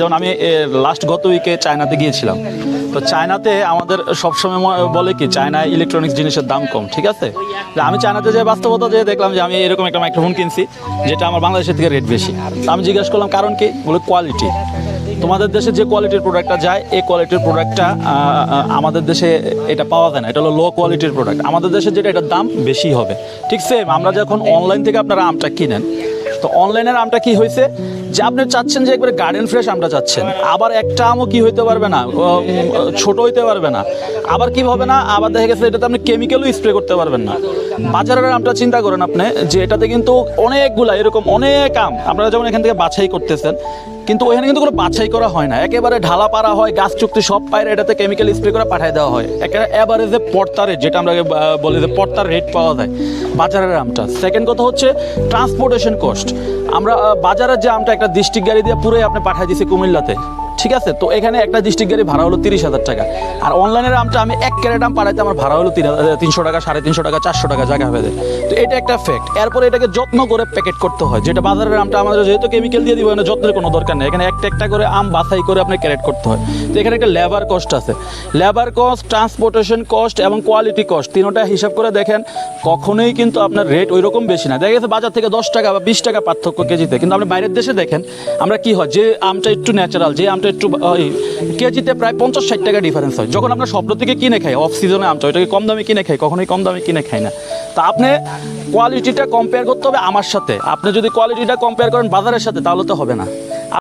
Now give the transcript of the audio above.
যেমন আমি লাস্ট গত উইকে চায়নাতে গিয়েছিলাম। তো চায়নাতে আমাদের সবসময় বলে কি, চায়নায় ইলেকট্রনিক্স জিনিসের দাম কম, ঠিক আছে? আমি চায়নাতে যে বাস্তবতা যে দেখলাম যে আমি এরকম একটা মাইক্রোফোন কিনছি, যেটা আমার বাংলাদেশের থেকে রেট বেশি। আমি জিজ্ঞাসা করলাম, কারণ কি? বলে কোয়ালিটি তোমাদের দেশে যে কোয়ালিটির প্রোডাক্টটা যায়, এই কোয়ালিটির প্রোডাক্টটা আমাদের দেশে এটা পাওয়া যায় না। এটা হলো লো কোয়ালিটির প্রোডাক্ট আমাদের দেশে যেটা, এটার দাম বেশি হবে। ঠিক সেম আমরা যখন অনলাইন থেকে আপনারা আমটা কিনেন, তো অনলাইনের আমটা কি হয়েছে? যে আপনি চাচ্ছেন যে একবারে গার্ডেন ফ্রেশ আমটা চাচ্ছেন। আবার একটা আমও কি হইতে পারবে না? ছোট হইতে পারবে না। আবার কি হবে না? আবার দেখা গেছে এটাতে আপনি কেমিক্যালও স্প্রে করতে পারবেন না। বাজারের আমটা চিন্তা করেন আপনি যে এটাতে কিন্তু অনেকগুলা, এরকম অনেক আম, আপনারা যেমন এখান থেকে বাছাই করতেছেন, কিন্তু ওখানে কিন্তু কোনো বাছাই করা হয় না। একেবারে ঢালা পারা হয়, গাছ চুক্তি সব পায়ের এটাতে কেমিক্যাল স্প্রে করে পাঠিয়ে দেওয়া হয়। একেবারে অ্যাভারেজে পর্তার রেট যেটা আমরা বলি যে পর্তার রেট পাওয়া যায় বাজারের আমটা। সেকেন্ড কথা হচ্ছে ট্রান্সপোর্টেশন কস্ট আমরা বাজারের যে আমটা একটা ডিস্ট্রিক্ট গাড়ি দিয়ে পুরোই আপনি পাঠিয়ে দিছি কুমিল্লাতে, ঠিক আছে? তো এখানে একটা ডিস্ট্রিক্ট গাড়ি ভাড়া হলো তিরিশ হাজার টাকা। আর অনলাইনের আমটা আমি এক ক্যারেট আম পাড়াইতে আমার ভাড়া হলো তিনশো টাকা, সাড়ে তিনশো টাকা, চারশো টাকা জায়গা হবে তো এটা একটা ফ্যাক্ট এরপরে এটাকে যত্ন করে প্যাকেট করতে হয়, যেটা বাজারের আমটা আমাদের যেহেতু কেমিক্যাল দিয়ে দিব না যত্নের কোনো দরকার নেই। এখানে একটা একটা করে আম বাছাই করে আপনার ক্যারেট করতে হয়। তো এখানে একটা লেবার কস্ট আছে। লেবার কস্ট ট্রান্সপোর্টেশন কস্ট এবং কোয়ালিটি কস্ট তিনোটা হিসাব করে দেখেন। কখনোই কিন্তু আপনার রেট ওই রকম বেশি না। দেখা গেছে বাজার থেকে দশ টাকা বা বিশ টাকা পার্থক্য কেজিতে। কিন্তু আপনি বাইরের দেশে দেখেন, আমরা কি হয়, যে আমটা একটু ন্যাচারাল যে আমটা একটু কেজিতে প্রায় পঞ্চাশ, ষাট টাকা ডিফারেন্স হয়। যখন আমরা স্বপ্ন থেকে কিনে খাই অফ সিজনে আমটা, ওইটাকে কম দামে কিনে খাই, কখনোই কম দামে কিনে খাই না। তা আপনি কোয়ালিটিটা কম্পেয়ার করতে হবে আমার সাথে। আপনি যদি কোয়ালিটিটা কম্পেয়ার করেন বাজারের সাথে, তাহলে তো হবে না।